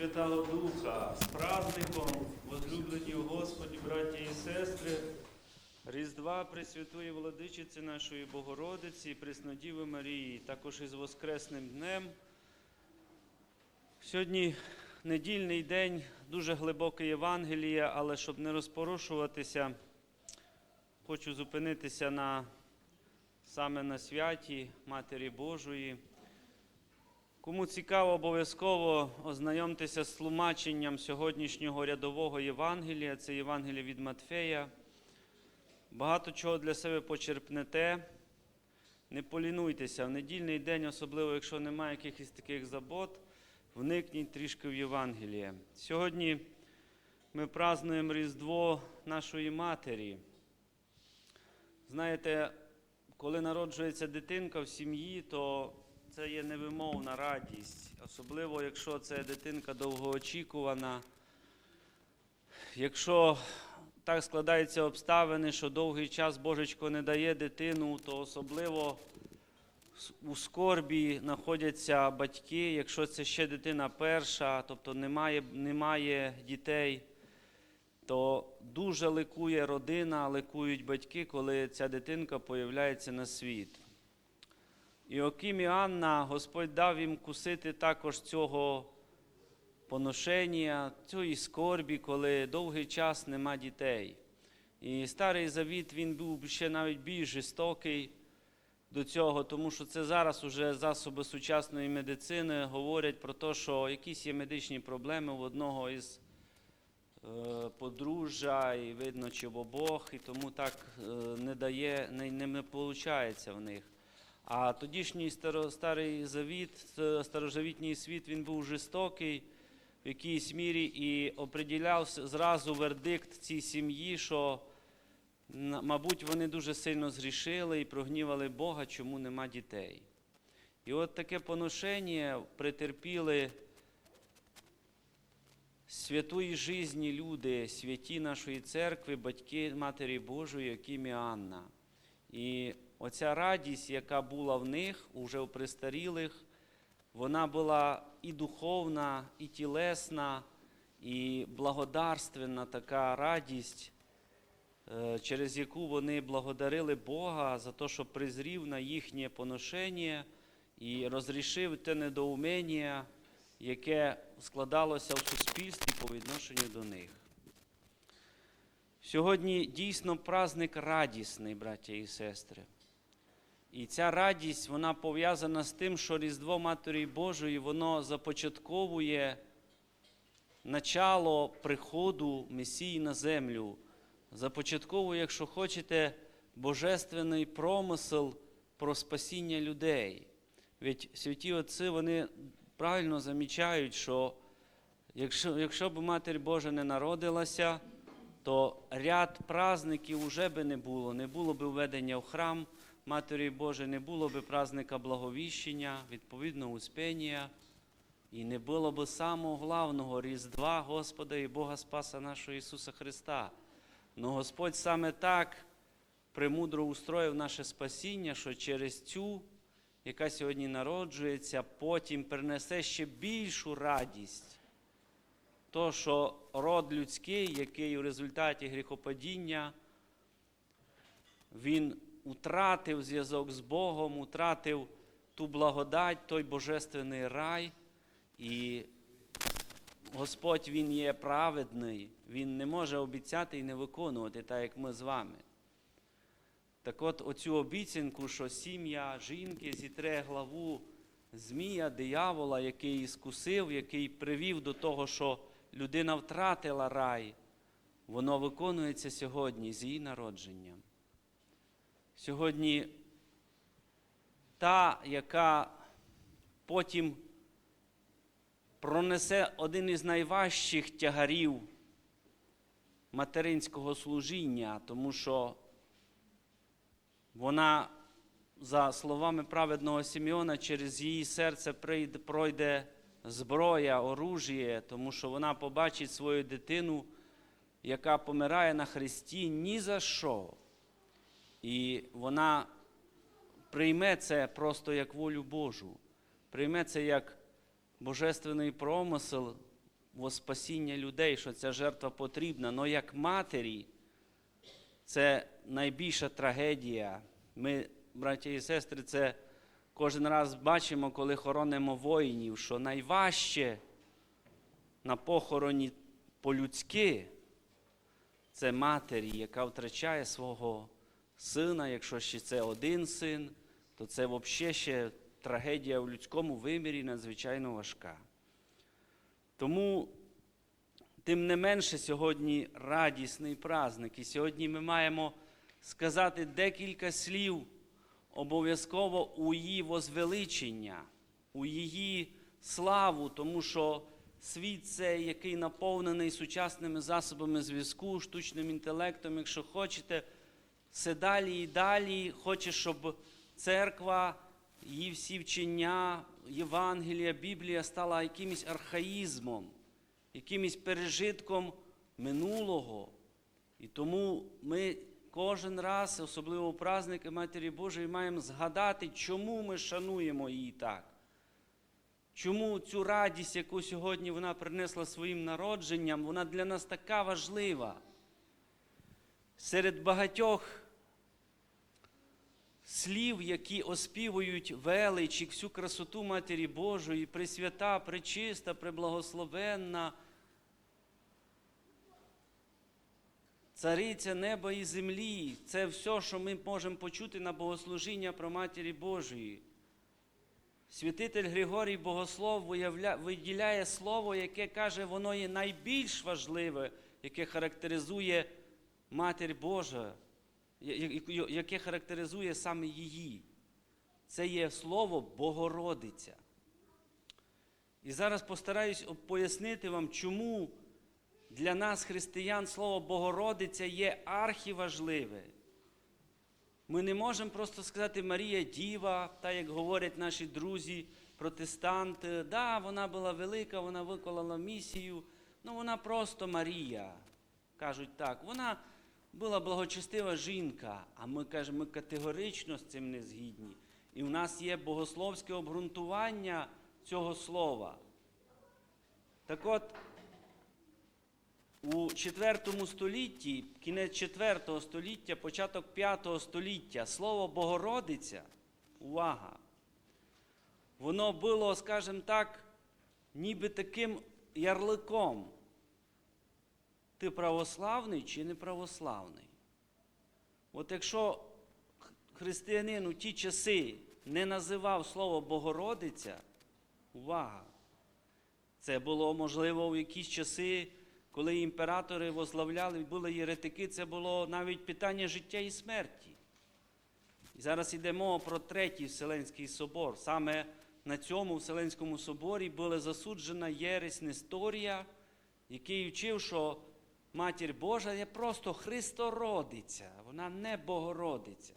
Святого Духа, з праздником, возлюблені у Господі, браті і сестри, Різдва Пресвятої Владичиці нашої Богородиці, Преснодіви Марії, також із Воскресним днем. Сьогодні недільний день, дуже глибоке Євангеліє, але щоб не розпорошуватися, хочу зупинитися на, саме на святі Матері Божої. Кому цікаво, обов'язково ознайомтеся з тлумаченням сьогоднішнього рядового Євангелія, це Євангеліє від Матфея. Багато чого для себе почерпнете. Не полінуйтеся в недільний день, особливо якщо немає якихось таких забот, вникніть трішки в Євангеліє. Сьогодні ми празднуємо Різдво нашої Матері. Знаєте, коли народжується дитинка в сім'ї, то це є невимовна радість, особливо якщо це дитинка довгоочікувана. Якщо так складаються обставини, що довгий час Божечко не дає дитину, то особливо у скорбі знаходяться батьки, якщо це ще дитина перша, тобто немає, немає дітей, то дуже ликує родина, ликують батьки, коли ця дитинка появляється на світ. І Анна, Господь дав їм кусити також цього поношення, цієї скорбі, коли довгий час нема дітей. І старий завіт він був ще навіть більш жорстокий до цього, тому що це зараз уже засоби сучасної медицини говорять про те, що якісь є медичні проблеми в одного із е, подружжя, і видно, чи в обох, і тому так е, не дає, не, не виходить в них. А тодішній старий завіт, старожавітній світ, він був жорстокий в якійсь мірі і оприділяв зразу вердикт цій сім'ї, що, мабуть, вони дуже сильно згрішили і прогнівали Бога, чому нема дітей. І от таке поношення претерпіли святої житті люди, святі нашої церкви, батьки Матері Божої, Яким і Анна. І оця радість, яка була в них, уже у престарілих, вона була і духовна, і тілесна, і благодарственна така радість, е, через яку вони благодарили Бога за те, що призрів на їхнє поношення і розрішив те недоумення, яке складалося в суспільстві по відношенню до них. Сьогодні дійсно праздник радісний, браття і сестри. І ця радість вона пов'язана з тим, що Різдво Матері Божої воно започатковує начало приходу Месії на землю. Започатковує, якщо хочете, божественний промисел про спасіння людей. Ведь святі отці вони правильно замічають, що якщо, якщо б Матір Божа не народилася, то ряд праздників уже би не було, не було б введення в храм. Матері Божої не було би праздника благовіщення, відповідно успіння, і не було б самого главного Різдва Господа і Бога Спаса нашого Ісуса Христа. Но Господь саме так премудро устроїв наше спасіння, що через цю, яка сьогодні народжується, потім принесе ще більшу радість. То, що род людський, який у результаті гріхопадіння, він утратив зв'язок з Богом, утратив ту благодать, той божественний рай. І Господь Він є праведний, Він не може обіцяти і не виконувати, так як ми з вами. Так от оцю обіцянку, що сім'я жінки зітре главу змія, диявола, який іскусив, який привів до того, що людина втратила рай, воно виконується сьогодні з її народженням. Сьогодні та, яка потім пронесе один із найважчих тягарів материнського служіння, тому що вона, за словами праведного Сімеона, через її серце пройде зброя, оружіє, тому що вона побачить свою дитину, яка помирає на Христі ні за що. І вона прийме це просто як волю Божу, прийме це як божественний промисел во спасіння людей, що ця жертва потрібна. але як матері це найбільша трагедія. Ми, браті і сестри, це кожен раз бачимо, коли хоронимо воїнів, що найважче на похороні по-людськи це матері, яка втрачає свого сина, якщо ще це один син, то це взагалі ще трагедія в людському вимірі надзвичайно важка. Тому, тим не менше, сьогодні радісний праздник. І сьогодні ми маємо сказати декілька слів обов'язково у її возвеличення, у її славу, тому що світ цей, який наповнений сучасними засобами зв'язку, штучним інтелектом, якщо хочете, все далі і далі хоче, щоб церква, її всі вчення, Євангелія, Біблія стала якимось архаїзмом, якимось пережитком минулого. І тому ми кожен раз, особливо у праздники Матері Божої, маємо згадати, чому ми шануємо її так. Чому цю радість, яку сьогодні вона принесла своїм народженням, вона для нас така важлива. Серед багатьох слів, які оспівують велич і всю красоту Матері Божої, пресвята, пречиста, преблагословенна, цариця неба і землі це все, що ми можемо почути на богослужіння про Матері Божої. Святитель Григорій Богослов виділяє слово, яке каже, воно є найбільш важливе, яке характеризує Матір Божа, яке характеризує саме її. Це є слово Богородиця. І зараз постараюсь пояснити вам, чому для нас, християн, слово Богородиця є архіважливе. Ми не можемо просто сказати Марія Діва, так як говорять наші друзі, протестанти. Да, вона була велика, вона виконала місію, ну вона просто Марія. Кажуть так, вона була благочестива жінка, а ми кажемо, ми категорично з цим не згідні. І в нас є богословське обґрунтування цього слова. Так от, у IV столітті, кінець IV століття, початок V століття, слово Богородиця, увага, воно було, скажімо так, ніби таким ярликом. Ти православний чи не православний? От якщо християнин у ті часи не називав слово Богородиця, увага, це було можливо в якісь часи, коли імператори возглавляли, були єретики, це було навіть питання життя і смерті. І зараз йде мова про третій Вселенський собор. Саме на цьому Вселенському соборі була засуджена єресь Несторія, який вчив, що Матір Божа є просто Христородиця, вона не Богородиця.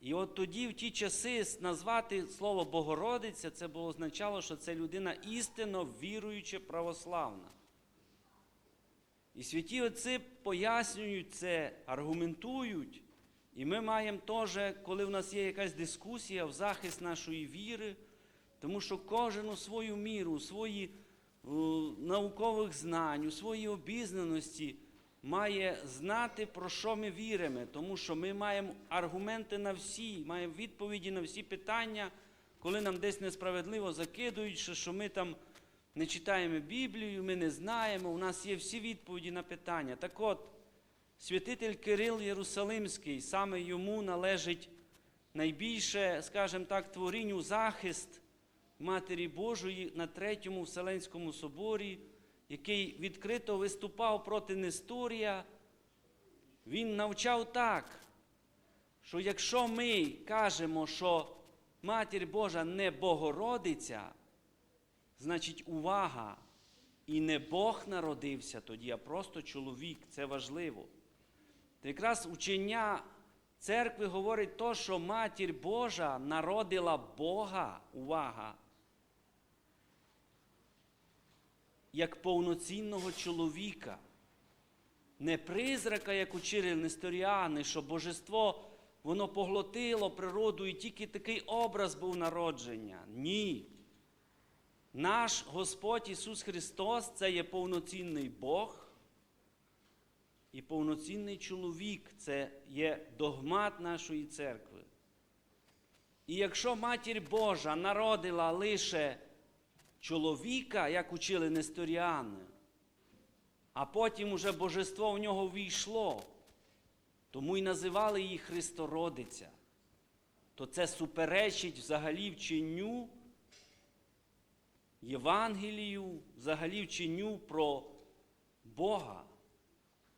І от тоді, в ті часи, назвати слово Богородиця, це було означало, що це людина істинно віруюча православна. І святі отці пояснюють це, аргументують. І ми маємо теж, коли в нас є якась дискусія в захист нашої віри, тому що кожен у свою міру, у свої наукових знань, у своїй обізнаності має знати, про що ми віримо, тому що ми маємо аргументи на всі, маємо відповіді на всі питання, коли нам десь несправедливо закидують, що, ми там не читаємо Біблію, ми не знаємо, у нас є всі відповіді на питання. Так от, святитель Кирил Єрусалимський, саме йому належить найбільше, скажімо так, творінню захист Матері Божої на Третьому Вселенському соборі, який відкрито виступав проти Несторія. Він навчав так, що якщо ми кажемо, що Матір Божа не Богородиця, значить увага, і не Бог народився тоді, а просто чоловік. Це важливо. То якраз учення церкви говорить то, що Матір Божа народила Бога, увага, як повноцінного чоловіка. Не призрака, як учили несторіани, що божество воно поглотило природу і тільки такий образ був народження. Ні. Наш Господь Ісус Христос це є повноцінний Бог і повноцінний чоловік, це є догмат нашої церкви. І якщо Матір Божа народила лише чоловіка, як учили несторіани, а потім уже божество в нього війшло, тому й називали її Христородиця, то це суперечить взагалі вченню Євангелію, взагалі вченню про Бога.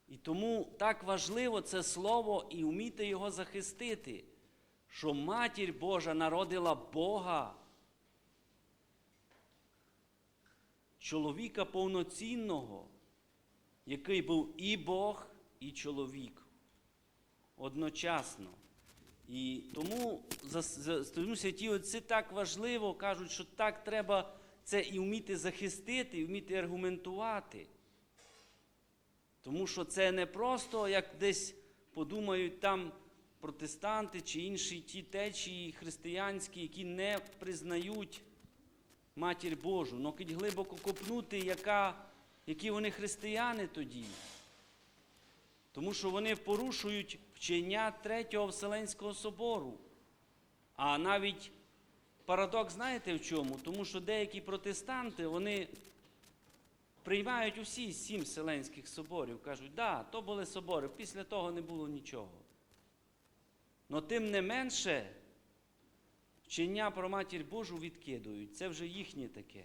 І тому так важливо це слово і вміти його захистити, що Матір Божа народила Бога, чоловіка повноцінного, який був і Бог, і чоловік одночасно. І тому тому святі отці так важливо кажуть, що так треба це і вміти захистити, і вміти аргументувати. Тому що це не просто, як десь подумають там протестанти чи інші ті течії християнські, які не признають Матір Божу. Ну, кить глибоко копнути, яка, які вони християни тоді. Тому що вони порушують вчення Третього Вселенського собору. А навіть парадокс, знаєте в чому? Тому що деякі протестанти, вони приймають усі сім Вселенських соборів, кажуть, да, то були собори, після того не було нічого. Но тим не менше, вчення про матір Божу відкидують. Це вже їхнє таке.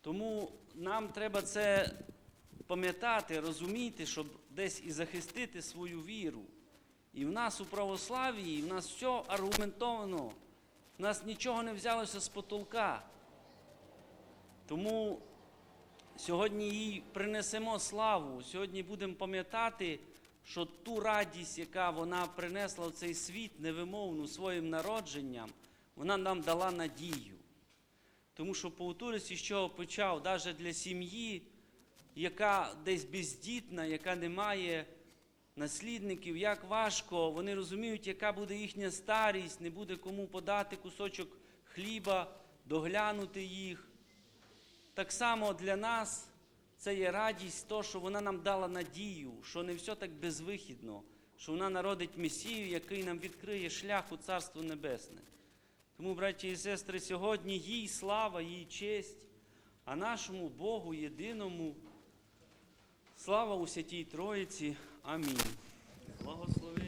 Тому нам треба це пам'ятати, розуміти, щоб десь і захистити свою віру. І в нас у православії, в нас все аргументовано, в нас нічого не взялося з потолка. Тому сьогодні їй принесемо славу, сьогодні будемо пам'ятати, що ту радість, яка вона принесла в цей світ невимовну своїм народженням, вона нам дала надію. Тому що по утурисі, з чого почав, навіть для сім'ї, яка десь бездітна, яка не має наслідників, як важко, вони розуміють, яка буде їхня старість, не буде кому подати кусочок хліба, доглянути їх. Так само для нас це є радість, то, що вона нам дала надію, що не все так безвихідно, що вона народить Месію, який нам відкриє шлях у Царство Небесне. Тому, браті і сестри, сьогодні їй слава, їй честь, а нашому Богу єдиному. Слава у Святій Троїці. Амінь. Благослови.